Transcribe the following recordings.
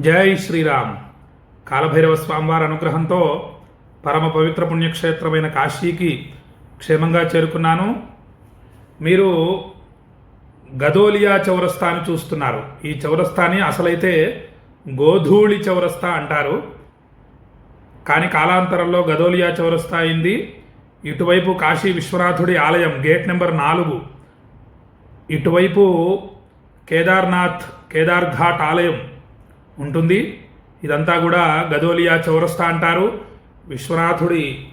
జై శ్రీరామ్. కాలభైరవ స్వామివారి అనుగ్రహంతో పరమ పవిత్ర పుణ్యక్షేత్రమైన కాశీకి క్షేమంగా చేరుకున్నాను. మీరు గదోలియా చౌరస్తాని చూస్తున్నారు. ఈ చౌరస్తాని అసలైతే గోధూళి చౌరస్తా అంటారు. కానీ కాలాంతరంలో గదోలియా చౌరస్తా అయింది. ఇటువైపు కాశీ విశ్వనాథుడి ఆలయం గేట్ నెంబర్ నాలుగు. ఇటువైపు కేదార్నాథ్ కేదార్ఘాట్ ఆలయం ఉంటుంది. ఇదంతా కూడా గదోలియా చౌరస్తా అంటారు. విశ్వనాథుడి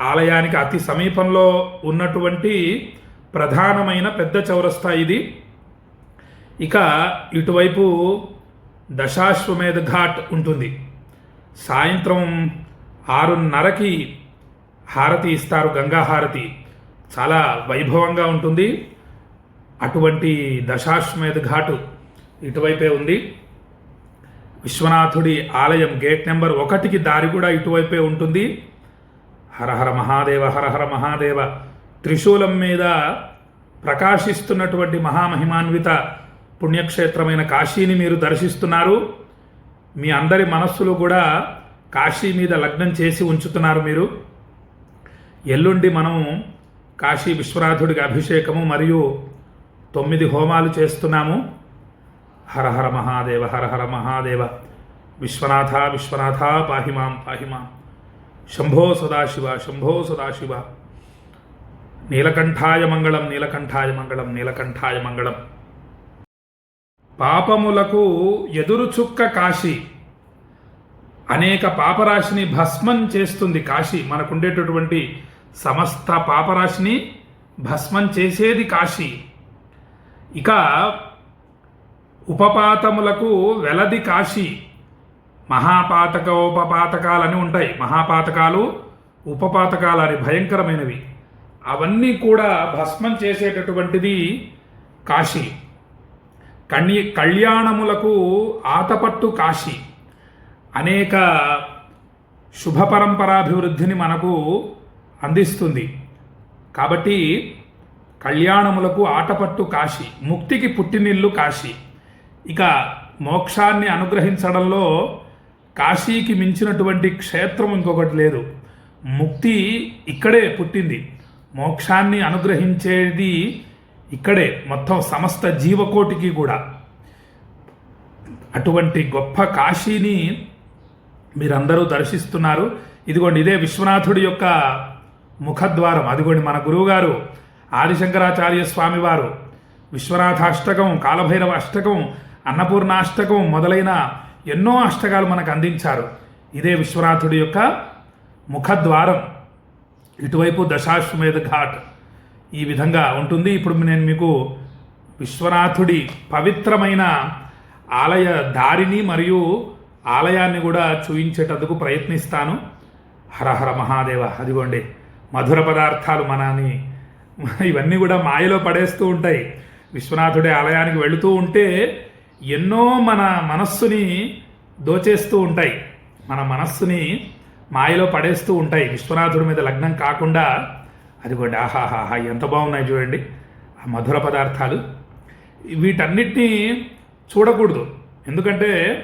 ఆలయానికి అతి సమీపంలో ఉన్నటువంటి ప్రధానమైన పెద్ద చౌరస్తా ఇది. ఇక ఇటువైపు దశాశ్వమేధ ఘాట్ ఉంటుంది. సాయంత్రం ఆరున్నరకి హారతి ఇస్తారు గంగా హారతి చాలా వైభవంగా ఉంటుంది. అటువంటి దశాశ్వమేధ ఘాటు ఇటువైపే ఉంది. విశ్వనాథుడి ఆలయం గేట్ నెంబర్ ఒకటికి దారి కూడా ఇటువైపే ఉంటుంది. హరహర మహాదేవ హరహర మహాదేవ. త్రిశూలం మీద ప్రకాశిస్తున్నటువంటి మహామహిమాన్విత పుణ్యక్షేత్రమైన కాశీని మీరు దర్శిస్తున్నారు. మీ అందరి మనస్సులు కూడా కాశీ మీద లగ్నం చేసి ఉంచుతున్నారు మీరు. ఎల్లుండి మనం కాశీ విశ్వనాథుడికి అభిషేకము మరియు తొమ్మిది హోమాలు చేస్తున్నాము. హరహర మహాదేవ హరహర మహాదేవ. విశ్వనాథ విశ్వనాథ పాహిమాం పాహిమాం శంభో సదాశివ శంభో సదాశివ. నీలకంఠాయ మంగళం నీలకంఠాయ మంగళం నీలకంఠాయ మంగళం. పాపములకు ఎదురు చుక్క కాశీ. అనేక పాపరాశిని భస్మం చేస్తుంది కాశీ. మనకుండేటటువంటి సమస్త పాపరాశిని భస్మం చేసేది కాశీ. ఇక ఉపపాతములకు వెలది కాశీ. మహాపాతక ఉపపాతకాలని ఉంటాయి. మహాపాతకాలు ఉపపాతకాలు అని భయంకరమైనవి. అవన్నీ కూడా భస్మం చేసేటటువంటిది కాశీ. కణ్య కళ్యాణములకు ఆతపట్టు కాశీ. అనేక శుభ పరంపరాభివృద్ధిని మనకు అందిస్తుంది. కాబట్టి కళ్యాణములకు ఆటపట్టు కాశీ. ముక్తికి పుట్టినిల్లు కాశీ. ఇక మోక్షాన్ని అనుగ్రహించడంలో కాశీకి మించినటువంటి క్షేత్రం ఇంకొకటి లేదు. ముక్తి ఇక్కడే పుట్టింది. మోక్షాన్ని అనుగ్రహించేది ఇక్కడే మొత్తం సమస్త జీవకోటికి కూడా. అటువంటి గొప్ప కాశీని మీరందరూ దర్శిస్తున్నారు. ఇదిగోండి ఇదే విశ్వనాథుడి యొక్క ముఖద్వారం. అదిగోండి మన గురువుగారు ఆదిశంకరాచార్య స్వామివారు. విశ్వనాథ అష్టకం కాలభైరవ అష్టకం అన్నపూర్ణాష్టకం మొదలైన ఎన్నో అష్టకాలు మనకు అందించారు. ఇదే విశ్వనాథుడి యొక్క ముఖద్వారం. ఇటువైపు దశాశ్వమేధ ఘాట్ ఈ విధంగా ఉంటుంది. ఇప్పుడు నేను మీకు విశ్వనాథుడి పవిత్రమైన ఆలయ దారిని మరియు ఆలయాన్ని కూడా చూయించేటందుకు ప్రయత్నిస్తాను. హరహర మహాదేవ అదిగోండి. మధుర పదార్థాలు మనని ఇవన్నీ కూడా మాయలో పడేస్తూ ఉంటాయి. విశ్వనాథుడి ఆలయానికి వెళుతూ ఉంటే ఎన్నో మన మనస్సుని దోచేస్తూ ఉంటాయి. మన మనస్సుని మాయలో పడేస్తూ ఉంటాయి. విశ్వనాథుడి మీద లగ్నం కాకుండా అదిగోండి ఆహాహాహా ఎంత బాగున్నాయి చూడండి. ఆ మధుర పదార్థాలు. వీటన్నిటినీ చూడకూడదు. ఎందుకంటే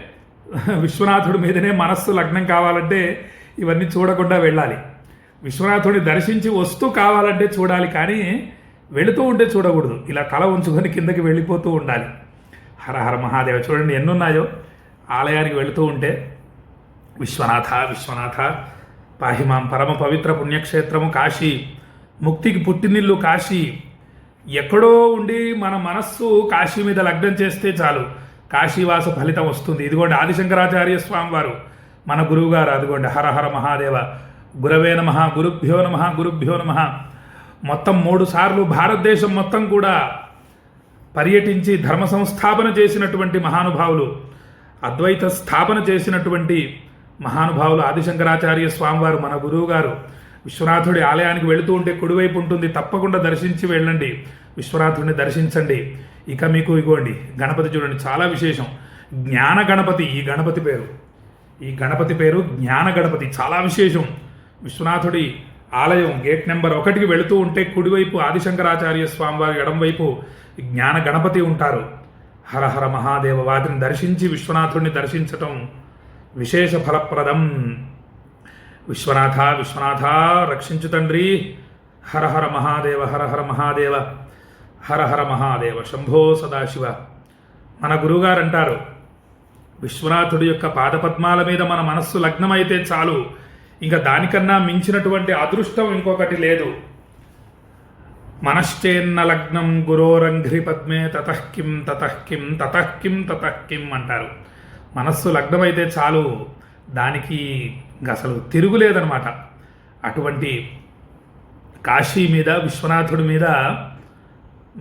విశ్వనాథుడి మీదనే మనస్సు లగ్నం కావాలంటే ఇవన్నీ చూడకుండా వెళ్ళాలి. విశ్వనాథుడిని దర్శించి వస్తూ కావాలంటే చూడాలి కానీ వెళుతూ ఉంటే చూడకూడదు. ఇలా తల ఉంచుకొని కిందకి వెళ్ళిపోతూ ఉండాలి. హర హర మహాదేవ. చూడండి ఎన్నున్నాయో? ఆలయానికి వెళుతూ ఉంటే విశ్వనాథ విశ్వనాథ పాహిమాం పరమ పవిత్ర పుణ్యక్షేత్రము కాశీ ముక్తికి పుట్టినిల్లు కాశీ. ఎక్కడో ఉండి మన మనస్సు కాశీ మీద లగ్నం చేస్తే చాలు. కాశీవాస ఫలితం వస్తుంది. ఇదిగోండి ఆదిశంకరాచార్య స్వామి వారు మన గురువుగారు అదిగోండి హర హర మహాదేవ. గురవే నమ గురుభ్యో నమ గురుభ్యో నమ. మొత్తం మూడు సార్లు భారతదేశం మొత్తం కూడా పర్యటించి ధర్మ సంస్థాపన చేసినటువంటి మహానుభావులు అద్వైత స్థాపన చేసినటువంటి మహానుభావులు ఆదిశంకరాచార్య స్వామివారు మన గురువు గారు విశ్వనాథుడి ఆలయానికి వెళుతూ ఉంటే కుడివైపు ఉంటుంది తప్పకుండా దర్శించి వెళ్ళండి. విశ్వనాథుడిని దర్శించండి. ఇక మీకు ఇగోండి గణపతి చూడండి చాలా విశేషం. జ్ఞాన గణపతి ఈ గణపతి పేరు. ఈ గణపతి పేరు జ్ఞాన గణపతి చాలా విశేషం. విశ్వనాథుడి ఆలయం గేట్ నెంబర్ ఒకటికి వెళుతూ ఉంటే కుడివైపు ఆదిశంకరాచార్య స్వామివారి ఎడంవైపు జ్ఞాన గణపతి ఉంటారు. హరహర మహాదేవ వాటిని దర్శించి విశ్వనాథుడిని దర్శించటం విశేష ఫలప్రదం. విశ్వనాథ విశ్వనాథ రక్షించు తండ్రి. హరహర మహాదేవ హరహర మహాదేవ. హరహర మహాదేవ శంభో సదాశివ. మన గురువుగారు అంటారు విశ్వనాథుడి యొక్క పాదపద్మాల మీద మన మనస్సు లగ్నమైతే చాలు. ఇంకా దానికన్నా మించినటువంటి అదృష్టం ఇంకొకటి లేదు. మనశ్చేన్న లగ్నం గురోరంఘ్రి పద్మే తతఃకిం తతఃకిం తతఃకిం తతఃకిం అంటారు. మనస్సు లగ్నమైతే చాలు దానికి అసలు తిరుగులేదనమాట అటువంటి కాశీ మీద విశ్వనాథుడి మీద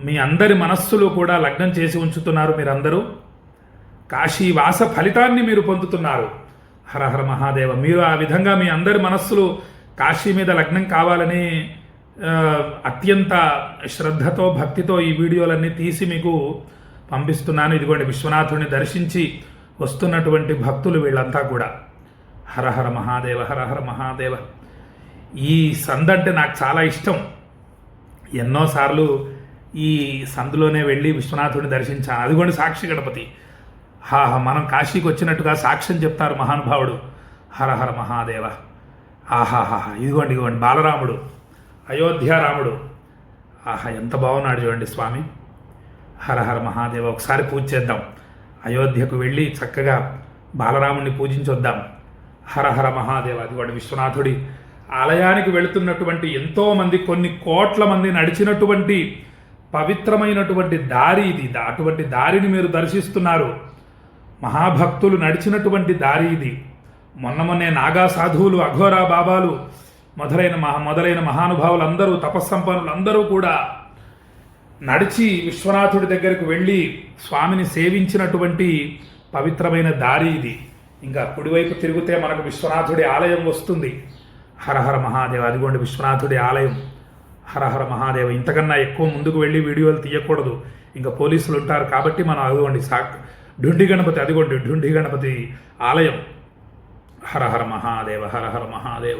మీ అందరి మనస్సులు కూడా లగ్నం చేసి ఉంచుతున్నారు మీరందరూ. కాశీ వాస ఫలితాన్ని మీరు పొందుతున్నారు. హర హర మహాదేవ మీరు ఆ విధంగా మీ అందరి మనస్సులు కాశీ మీద లగ్నం కావాలని అత్యంత శ్రద్ధతో భక్తితో ఈ వీడియోలన్నీ తీసి మీకు పంపిస్తున్నాను. ఇదిగోండి విశ్వనాథుడిని దర్శించి వస్తున్నటువంటి భక్తులు వీళ్ళంతా కూడా. హరహర మహాదేవ హరహర మహాదేవ. ఈ సందంటే నాకు చాలా ఇష్టం. ఎన్నోసార్లు ఈ సందులోనే వెళ్ళి విశ్వనాథుడిని దర్శించాను అదిగోండి సాక్షి గణపతి. హాహా మనం కాశీకి వచ్చినట్టుగా సాక్ష్యం చెప్తారు మహానుభావుడు. హరహర మహాదేవ. ఆహాహా ఇదిగోండి ఇదిగోండి బాలరాముడు. అయోధ్య రాముడు. ఆహా ఎంత బాగున్నాడు చూడండి స్వామి. హరహర మహాదేవ ఒకసారి పూజ చేద్దాం. అయోధ్యకు వెళ్ళి చక్కగా బాలరాముడిని పూజించొద్దాం. హరహర మహాదేవ అది వాడు విశ్వనాథుడి. ఆలయానికి వెళుతున్నటువంటి ఎంతోమంది కొన్ని కోట్ల మంది నడిచినటువంటి పవిత్రమైనటువంటి దారి ఇది. అటువంటి దారిని మీరు దర్శిస్తున్నారు. మహాభక్తులు నడిచినటువంటి దారి ఇది. మొన్న మొన్నే నాగా సాధువులు అఘోరా బాబాలు మొదలైన మహా మొదలైన మహానుభావులందరూ తపస్సంపన్నులందరూ కూడా నడిచి విశ్వనాథుడి దగ్గరకు వెళ్ళి స్వామిని సేవించినటువంటి పవిత్రమైన దారి ఇది. ఇంకా కుడివైపు తిరిగితే మనకు విశ్వనాథుడి ఆలయం వస్తుంది. హరహర మహాదేవ అదిగోండి విశ్వనాథుడి ఆలయం. హరహర మహాదేవ ఇంతకన్నా ఎక్కువ ముందుకు వెళ్ళి వీడియోలు తీయకూడదు. ఇంకా పోలీసులు ఉంటారు కాబట్టి మనం అదిగోండి సా ఢుండి గణపతి అదిగోండి ఢుండి గణపతి ఆలయం. హరహర మహాదేవ హరహర మహాదేవ.